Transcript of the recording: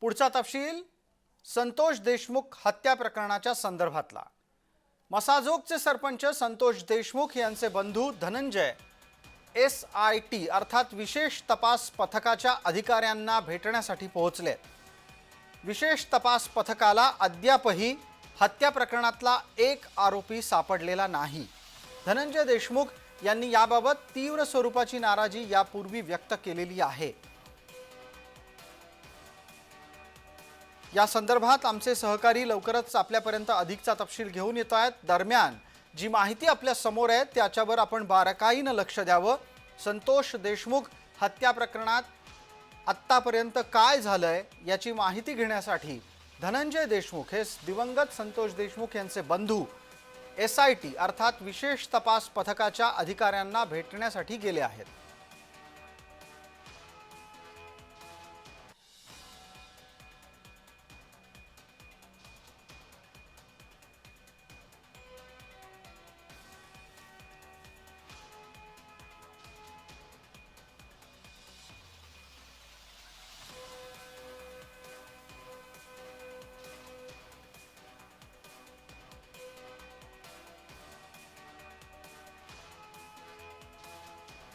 पुढचा तपशील संतोष देशमुख हत्या प्रकरणाच्या संदर्भातला. मसाजोगचे सरपंच संतोष देशमुख यांचे बंधू धनंजय एस आय टी अर्थात विशेष तपास पथकाच्या अधिकाऱ्यांना भेटण्यासाठी पोहोचले. विशेष तपास पथकाला अद्यापही हत्या प्रकरणातला एक आरोपी सापडलेला नाही. धनंजय देशमुख यांनी याबाबत तीव्र स्वरूपाची नाराजी यापूर्वी व्यक्त केलेली आहे. या संदर्भात आमचे सहकारी लवकरच आपल्यापर्यंत अधिकचा तपशील घेऊन येत आहेत. दरम्यान जी माहिती आपल्यासमोर आहे त्याच्यावर आपण बारकाईनं लक्ष द्यावं. संतोष देशमुख हत्या प्रकरणात आत्तापर्यंत काय झालंय याची माहिती घेण्यासाठी धनंजय देशमुख हे दिवंगत संतोष देशमुख यांचे बंधू एस आय टी अर्थात विशेष तपास पथकाच्या अधिकाऱ्यांना भेटण्यासाठी गेले आहेत.